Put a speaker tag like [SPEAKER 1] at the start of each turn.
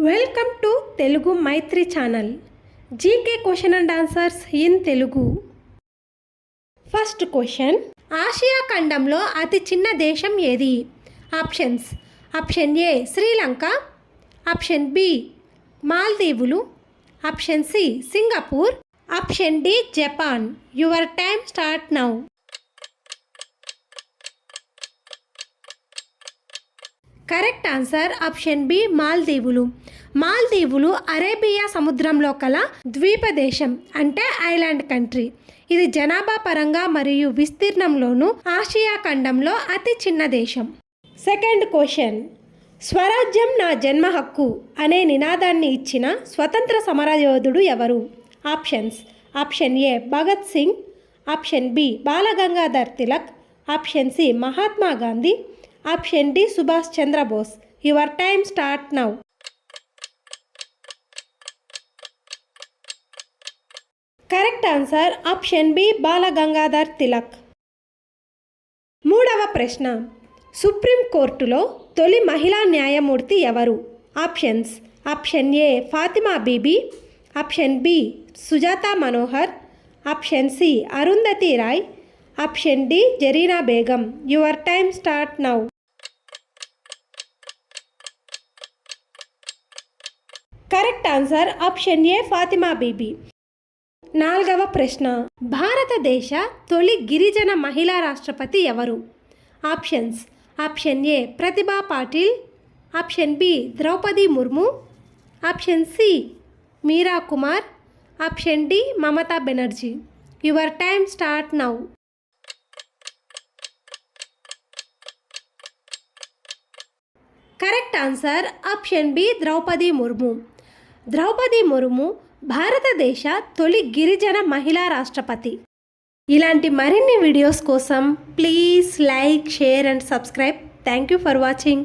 [SPEAKER 1] Welcome to Telugu Maitri channel. GK question and answers in Telugu. First question. Asia ఖండంలో అతి చిన్న దేశం ఏది? Options. Option A Sri Lanka. Option B మాల్దీవులు. Option C Singapore. Option D Japan. Your time start now. Correct answer option B మాల్దీవులు. మాల్దీవులు Arabia సముద్రంలో కల ద్వీప దేశం అంటే ఐలాండ్ కంట్రీ. ఇది జనాభా పరంగా మరియు విస్తీర్ణంలోనూ ఆసియా ఖండంలో అతి చిన్న దేశం. Second question. స్వరాజ్యం నా జన్మ హక్కు అనే నినాదాన్ని ఇచ్చిన స్వతంత్ర సమరయోధుడు ఎవరు? Options. Option A Bhagat Singh. Option B Balagangadhar Tilak. Option C Mahatma Gandhi. Option D Subhash Chandrabose your time start now. Correct answer option B Balagangadhar Tilak. మూడవ ప్రశ్న. సుప్రీం కోర్టులో తొలి మహిళా న్యాయమూర్తి ఎవరు? Options. Option A Fathima Beevi. Option B Sujata Manohar. Option C Arundhati Roy. Option D Zarina Begum. Your time start now. Correct answer option A Fathima Beevi. నాలుగవ ప్రశ్న. భారతదేశ తొలి గిరిజన మహిళా రాష్ట్రపతి ఎవరు? Options. Option A Pratibha Patil. Option B Draupadi Murmu. Option C Meera Kumar. Option D Mamata Banerjee. Your time start now. Correct answer option B Draupadi Murmu. Draupadi Murmu భారతదేశ తొలి గిరిజన మహిళా రాష్ట్రపతి. ఇలాంటి మరిన్ని వీడియోస్ కోసం please like share and subscribe. Thank you for watching.